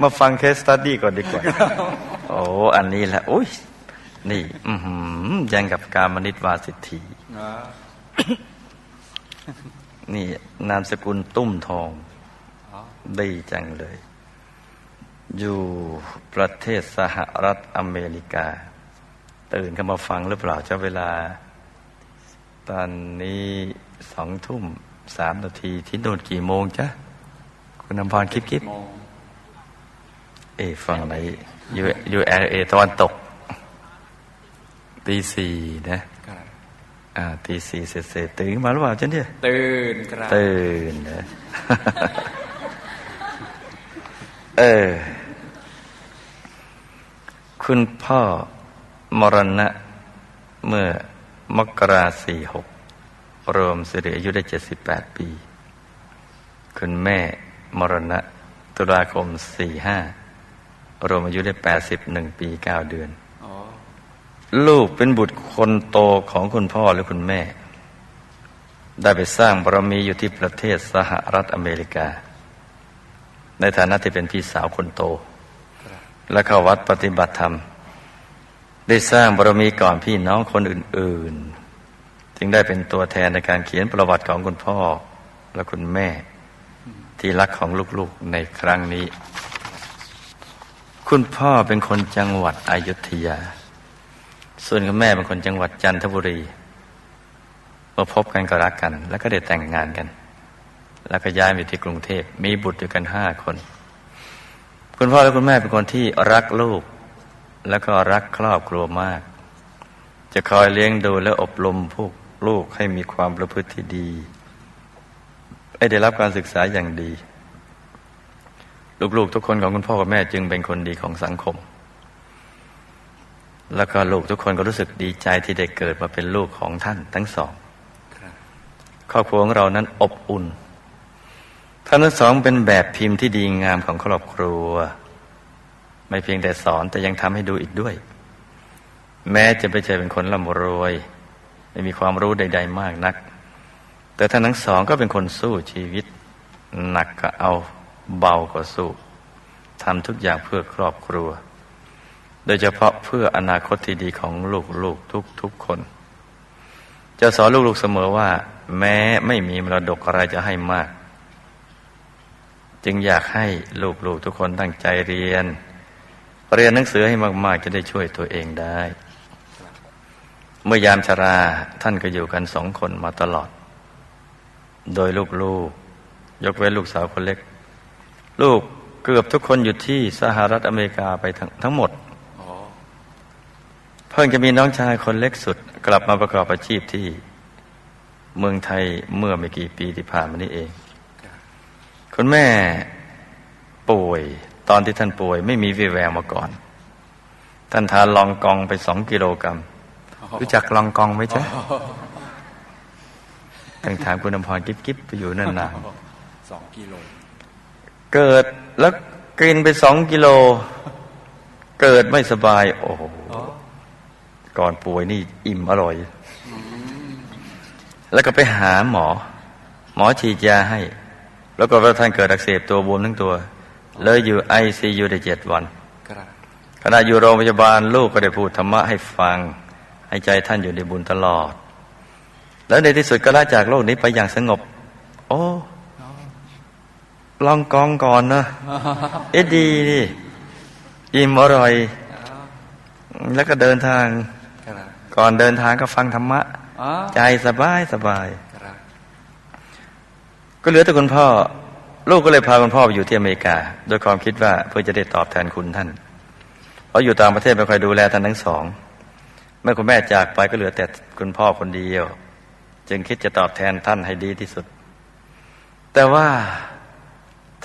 มาฟังเคสตัดดี้ก่อนดีกว่า โอ้อันนี้แหละอุ้ยนี่ อือหือยังกับการมนิตวาสิทธีอ๋อนี่ นามสกุลตุ้มทองอ๋อดีจังเลย อยู่ประเทศสหรัฐอเมริกา ตื่นเข้ามาฟังหรือเปล่าเจ้าเวลา ตอนนี้สองทุ่มสามนาทีที่โน่นกี่โมงจ๊ะ คุณนำพรคิดคิดโมง เอยฟังไหนยูยูเอเอตะวันตกตีสี่นะครับอ่าตีสี่เสร็จเสร็จตื่นมาหรือเปล่าจ๊ะเนี่ยตื่นครับตื่นนะเออ คุณพ่อมรณะ เมื่อมกราสี่หกรวมสิริอายุได้เจ็ดสิบแปดปี คุณแม่มรณะ ตุลาคมสี่ห้า รวมอายุได้แปดสิบหนึ่งปีเก้าเดือนอ๋อลูกเป็นบุตรคนโตของคุณพ่อหรือคุณแม่ ได้ไปสร้างบารมีอยู่ที่ประเทศสหรัฐอเมริกา ในฐานะที่เป็นพี่สาวคนโต และเข้าวัดปฏิบัติธรรม ได้สร้างบารมีก่อนพี่น้องคนอื่น ๆ จึงได้เป็นตัวแทนในการเขียนประวัติของคุณพ่อและคุณแม่ ที่รักของลูกๆในครั้งนี้ คุณพ่อเป็นคนจังหวัดอยุธยา ส่วนคุณแม่เป็นคนจังหวัดจันทบุรีมื่อพบกันก็รักกัน แล้วก็ได้แต่งงานกัน แล้วก็ย้ายมาอยู่ที่กรุงเทพมีบุตรอยู่กันห้าคน คุณพ่อและคุณแม่เป็นคนที่รักลูก แล้วก็รักครอบครัวมาก จะคอยเลี้ยงดูและอบรมพวกลูกให้มีความประพฤติที่ดี ให้ได้รับการศึกษาอย่างดี ลูกๆทุกคนของคุณพ่อกับแม่จึงเป็นคนดีของสังคม แล้วก็ลูกทุกคนก็รู้สึกดีใจที่ได้เกิดมาเป็นลูกของท่านทั้งสองครอบครัวของเรานั้นอบอุ่นท่านทั้งสองเป็นแบบพิมพ์ที่ดีงามของครอบครัว ไม่เพียงแต่สอนแต่ยังทำให้ดูอีกด้วย แม้จะไม่ใช่เป็นคนร่ำรวย ไม่มีความรู้ใด ๆ มากนัก แต่ท่านทั้งสองก็เป็นคนสู้ชีวิต หนักก็เอา เบาก็สู้ทำทุกอย่างเพื่อครอบครัว โดยเฉพาะเพื่ออนาคตที่ดีของลูกๆทุกๆคน จะสอนลูกๆเสมอว่า แม้ไม่มีมรดกอะไรจะให้มาก จึงอยากให้ลูกๆทุกคนตั้งใจเรียน เรียนหนังสือให้มากๆ จะได้ช่วยตัวเองได้ เมื่อยามชราท่านก็อยู่กันสองคนมาตลอด โดยลูกๆยกเว้นลูกสาวคนเล็ก ลูกเกือบทุกคนอยู่ที่สหรัฐอเมริกาไปทั้งทั้งหมดอ๋อเพิ่งจะมีน้องชายคนเล็กสุด กลับมาประกอบอาชีพที่เมืองไทยเมื่อไม่กี่ปีที่ผ่านมานี้เองครับคุณแม่ป่วยตอนที่ท่านป่วยไม่มีวีแววมาก่อน ท่านทานลองกองไปสองกิโลกรัมรู้จักลองกองไหมจ๊ะต้องถามคุณอภรกิ๊บกิ๊บไปอยู่นั่นนานสองกิโล เกิดแล้วกินไปสองกิโล เกิดไม่สบาย โอ้โหอ๋อก่อนป่วยนี่อิ่มอร่อย แล้วก็ไปหาหมอ หมอฉีดยาให้ แล้วก็ว่าท่านเกิดอักเสบตัวบวมทั้งตัว เลยอยู่ไอซียูได้เจ็ดวันครับขณะอยู่โรงพยาบาลลูกก็ได้พูดธรรมะให้ฟัง ให้ใจท่านอยู่ในบุญตลอด แล้วในที่สุดก็ละจากโลกนี้ไปอย่างสงบ โอ้ ลองกองก่อนนะเอ็ดดีนี่อิ่มอร่อย แล้วก็เดินทางครับก่อนเดินทางก็ฟังธรรมะอ๋อใจสบายสบายครับก็เหลือแต่คุณพ่อ ลูกก็เลยพาคุณพ่อไปอยู่ที่อเมริกา โดยความคิดว่าเพื่อจะได้ตอบแทนคุณท่าน เพราะอยู่ต่างประเทศไม่ค่อยดูแลท่านทั้งสอง เมื่อคุณแม่จากไปก็เหลือแต่คุณพ่อคนเดียว จึงคิดจะตอบแทนท่านให้ดีที่สุด แต่ว่า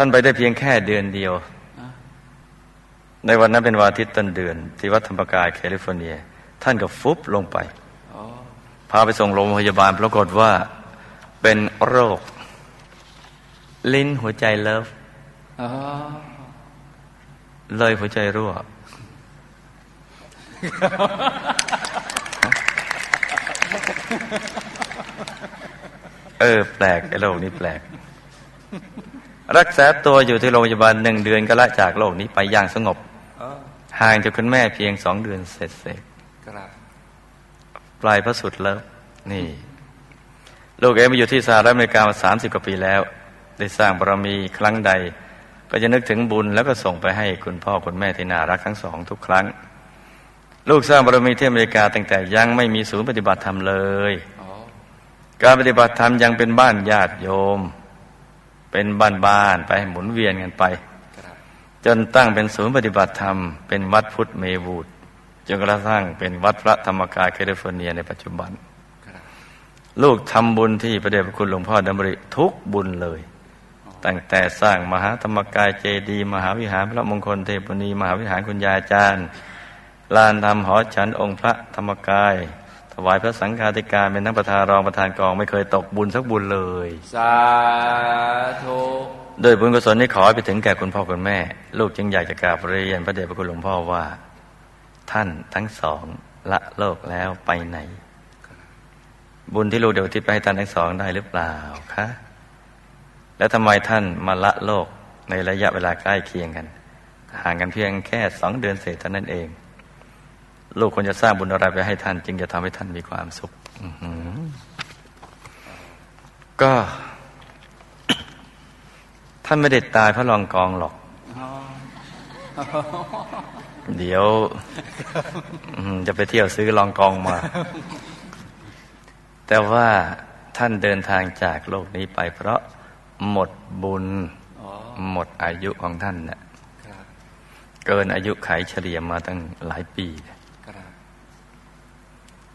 ท่านไปได้เพียงแค่เดือนเดียว ในวันนั้นเป็นวันอาทิตย์ต้นเดือน ที่วัดธรรมกายแคลิฟอร์เนีย ท่านก็ฟุบลงไปพาไปส่งโรงพยาบาลปรากฏว่าเป็นโรค ลิ้นหัวใจเลิฟอ๋อเลยหัวใจรั่ว เออ แปลกไอ้โรคนี้แปลก รักษาตัวอยู่ที่โรงพยาบาลหนึ่งเดือนก็ละจากโลกนี้ไปอย่างสงบอ๋อห่างจากคุณแม่เพียงสองเดือนเสร็จเสร็จครับปลายพระสุดเลิฟนี่ ลูกเองมาอยู่ที่สหรัฐอเมริกามาสามสิบกว่าปีแล้ว ได้สร้างบารมีครั้งใด ก็จะนึกถึงบุญแล้วก็ส่งไปให้คุณพ่อคุณแม่ที่น่ารักทั้งสองทุกครั้ง ลูกสร้างบารมีที่อเมริกาตั้งแต่ยังไม่มีศูนย์ปฏิบัติธรรมเลยอ๋อการปฏิบัติธรรมยังเป็นบ้านญาติโยม เป็นบ้านๆไปหมุนเวียนกันไป จนตั้งเป็นศูนย์ปฏิบัติธรรม เป็นวัดพุทธเมวูดจนกระทั่งเป็นวัดพระธรรมกายแคลิฟอร์เนียในปัจจุบัน ลูกทำบุญที่พระเดชพระคุณหลวงพ่อดำริทุกบุญเลย ตั้งแต่สร้างมหาธรรมกายเจดีมหาวิหารพระมงคลเทพนีมหาวิหารคุณยาจารย์ลานทำหอฉันองค์พระธรรมกาย วายพระสังฆาธิการเป็นทั้งประธานรองประธานกองไม่เคยตกบุญสักบุญเลย สาธุโดยบุญกุศลนี้ขอให้ไปถึงแก่คุณพ่อคุณแม่ ลูกจึงอยากจะกราบเรียนพระเดชพระคุณหลวงพ่อว่า ท่านทั้งสองละโลกแล้วไปไหน บุญที่ลูกเดี๋ยวที่ไปให้ท่านทั้งสองได้หรือเปล่าคะแล้วทำไมท่านมาละโลกในระยะเวลาใกล้เคียงกัน ห่างกันเพียงแค่สองเดือนเศษเท่านั้นเอง ลูกควรจะสร้างบุญอะไรไปให้ท่าน จึงจะทำให้ท่านมีความสุขอื้อหือก็ ท่านไม่ได้ตายเพราะลองกองหรอกอ๋อเดี๋ยวอืมจะไปเที่ยวซื้อลองกองมา แต่ว่าท่านเดินทางจากโลกนี้ไป เพราะหมดบุญอ๋อหมดอายุของท่านเนะ่ะครับเกินอายุไขเฉลี่ยมาตั้งหลายปีครับ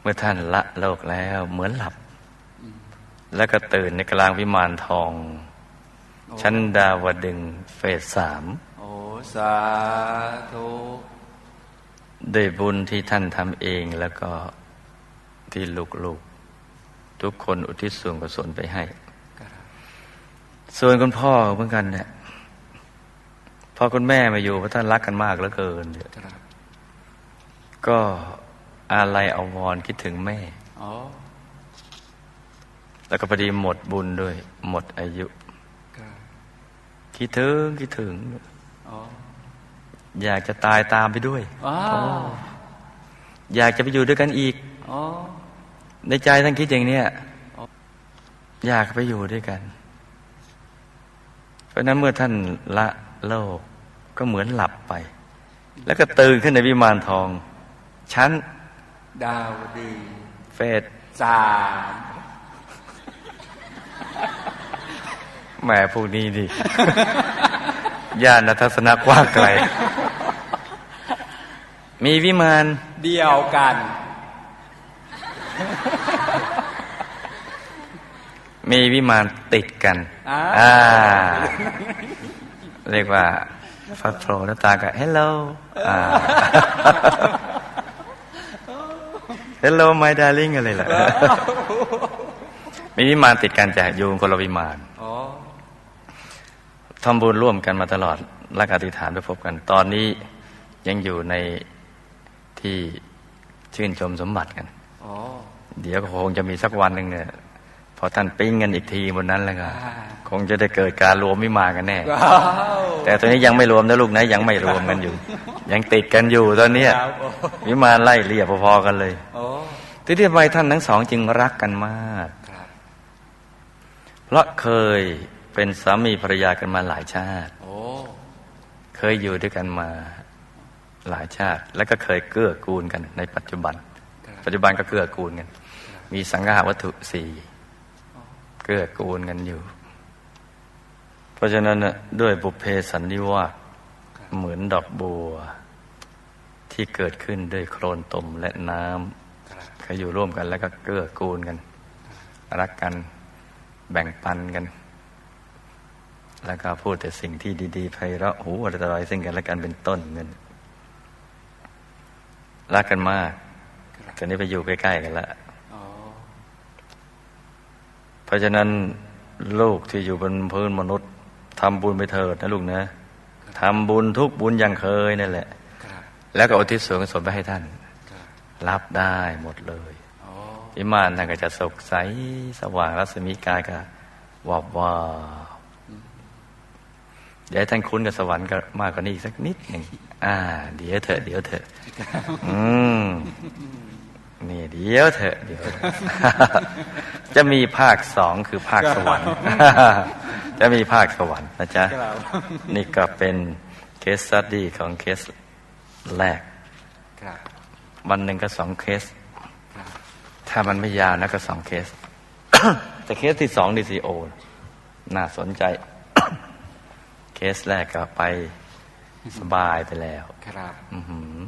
เมื่อท่านละโลกแล้วเหมือนหลับ แล้วก็ตื่นในกลางวิมานทองโอ้ชั้นดาวดึงส์เฟสสามโอ้สาธุด้วยบุญที่ท่านทำเองแล้วก็ที่ลูกๆ ทุกคนอุทิศส่วนกุศลไปให้ครับส่วนคุณพ่อเหมือนกันเนี่ยพอคุณแม่มาอยู่เพราะท่านรักกันมากเหลือเกินเนี่ยครับก็ อาลัยอาวรณ์คิดถึงแม่อ๋อแล้วก็พอดีหมดบุญด้วย หมดอายุครับคิดถึงคิดถึงอ๋ออยากจะตายตามไปด้วยว้าโอ้วอยากจะไปอยู่ด้วยกันอีกอ๋อในใจท่านคิดอย่างเนี้ยอยากไปอยู่ด้วยกัน เพราะฉะนั้นเมื่อท่านละโลกก็เหมือนหลับไป แล้วก็ตื่นขึ้นในวิมานทองชั้น ดาวดีเฟสสามแหมพวกนี้ดิ ญาณทัศนะกว้างไกล มีวิมานเดียวกัน มีวิมานติดกัน อ่าอ่าเรียกว่า ฟัดโผล่หน้าตากับ hello อ่า hello my darling อะไรล่ะมีวิมานติดกันจะอยู่คนละวิมานอ๋อทำบุญร่วมกันมาตลอดรักอธิษฐานไปพบกัน ตอนนี้ยังอยู่ในที่ชื่นชมสมบัติกันอ๋อเดี๋ยวก็คงจะมีสักวันหนึ่งเนี่ยพอท่านปิ้งกันอีกทีบนนั้นแล้วก็อ่าคงจะได้เกิดการรวมวิมานกันแน่ว้าวแต่ตอนนี้ยังไม่รวมนะลูกนะยังไม่รวมกันอยู่ ยังติดกันอยู่ตอนเนี้ยครับโอ้วิมานไล่เรียบพอๆกันเลย โอ้ ที่ที่ทำไมท่านทั้งสองจึงรักกันมากครับเพราะเคยเป็นสามีภรรยากันมาหลายชาติโอ้เคยอยู่ด้วยกันมาหลายชาติ แล้วก็เคยเกื้อกูลกันในปัจจุบันครับปัจจุบันก็เกื้อกูลกัน มีสังฆาวัตถุสี่เกื้อกูลกันอยู่ เพราะฉะนั้นน่ะด้วยบุพเพสันนิวาสเหมือนดอกบัว ที่เกิดขึ้นด้วยโคลนตมและน้ำครับ เขาอยู่ร่วมกัน แล้วก็เกื้อกูลกัน รักกันแบ่งปันกัน แล้วก็พูดแต่สิ่งที่ดีๆไพเราะหูอร่อยซึ่งกันและกันเป็นต้นเงินรักกันมากตอนนี้ไปอยู่ใกล้ๆกันแล้วอ๋อเพราะฉะนั้นลูกที่อยู่บนพื้นมนุษย์ทำบุญไปเถิดนะลูกนะทำบุญทุกบุญอย่างเคยนั่นแหละครับแล้วก็อุทิศส่วนกุศลไปให้ท่านค รับรับได้หมดเลยอ๋อวิมานท่านก็จะสดใสสว่างรัศมีกายก็วอบวาบเดี๋ยวให้ท่านคุ้นกับสวรรค์ก็มากกว่านี้อีกสักนิดหนึ่งอ่า เดี๋ยวเถอะเดี๋ยวเถอะอืมนี่เดี๋ยวเถอะเดี๋ยวเถอะจะมีภาคสองคือภาคสวรรค์ จะมีภาคสวรรค์นะจ๊ะครับนี่ก็เป็นเคสสตดี้ของเคสแรกครับ วันหนึ่งก็สองเคสครับถ้ามันไม่ยาวนะก็สองเคส แต่เคสที่สองดีซีโอ น่าสนใจ เคสแรกก็ไปสบายไปแล้ว ครับ อื้อหือ